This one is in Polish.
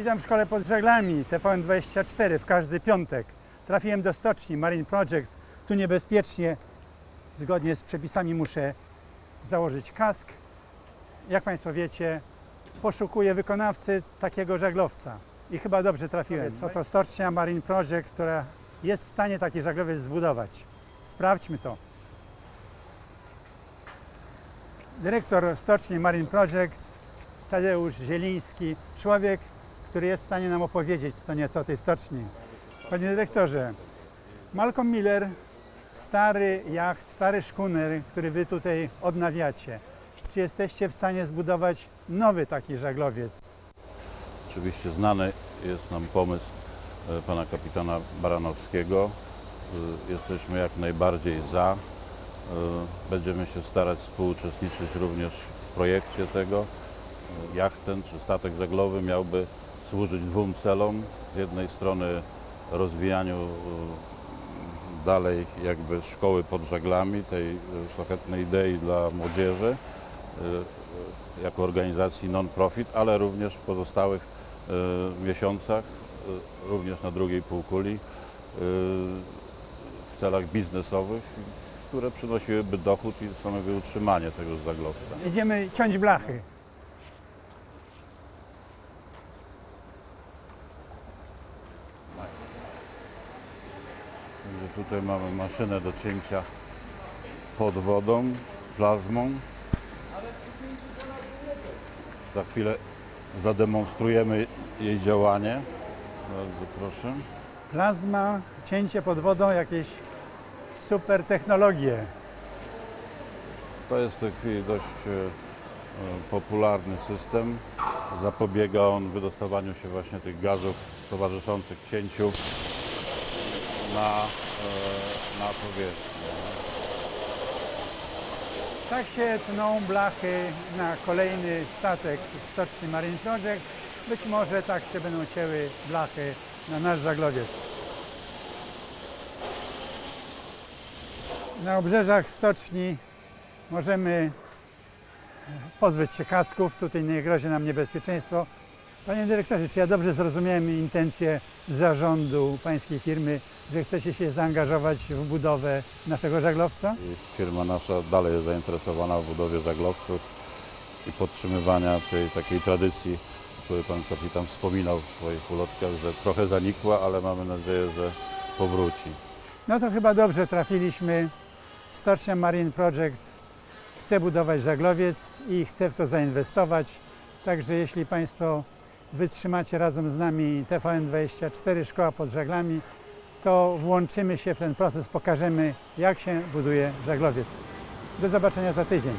Witam w szkole pod żaglami TVN24 w każdy piątek. Trafiłem do stoczni Marine Project. Tu niebezpiecznie, zgodnie z przepisami muszę założyć kask. Jak Państwo wiecie, poszukuję wykonawcy takiego żaglowca. I chyba dobrze trafiłem. Oto stocznia Marine Project, która jest w stanie taki żaglowiec zbudować. Sprawdźmy to. Dyrektor stoczni Marine Project Tadeusz Zieliński, człowiek, który jest w stanie nam opowiedzieć co nieco o tej stoczni. Panie dyrektorze, Malcolm Miller, stary jacht, stary szkuner, który wy tutaj odnawiacie. Czy jesteście w stanie zbudować nowy taki żaglowiec? Oczywiście znany jest nam pomysł e, pana kapitana Baranowskiego. E, Jesteśmy jak najbardziej za. E, Będziemy się starać współuczestniczyć również w projekcie tego. Jacht ten czy statek żaglowy miałby służyć dwóm celom. Z jednej strony rozwijaniu e, dalej jakby szkoły pod żaglami, tej e, szlachetnej idei dla młodzieży e, jako organizacji non-profit, ale również w pozostałych miesiącach, również na drugiej półkuli, w celach biznesowych, które przynosiłyby dochód i stanowiły utrzymanie tego zaglowca. Idziemy ciąć blachy. Tutaj mamy maszynę do cięcia pod wodą, plazmą. Za chwilę zademonstrujemy jej działanie. Bardzo proszę. Plazma, cięcie pod wodą, jakieś super technologie. To jest w tej chwili dość e, popularny system. Zapobiega on wydostawaniu się właśnie tych gazów towarzyszących cięciu na, na powierzchnię. Tak się tną blachy na kolejny statek w stoczni Marine Project. Być może tak się będą cięły blachy na nasz żaglowiec. Na obrzeżach stoczni możemy pozbyć się kasków. Tutaj nie grozi nam niebezpieczeństwo. Panie dyrektorze, czy ja dobrze zrozumiałem intencje zarządu pańskiej firmy, że chcecie się zaangażować w budowę naszego żaglowca? I firma nasza dalej jest zainteresowana w budowie żaglowców i podtrzymywania tej takiej tradycji, o której pan kapitan wspominał w swoich ulotkach, że trochę zanikła, ale mamy nadzieję, że powróci. No to chyba dobrze trafiliśmy. Stocznia Marine Projects chce budować żaglowiec i chce w to zainwestować. Także jeśli Państwo wytrzymacie razem z nami TVN24 Szkoła pod żaglami, to włączymy się w ten proces, pokażemy jak się buduje żaglowiec. Do zobaczenia za tydzień.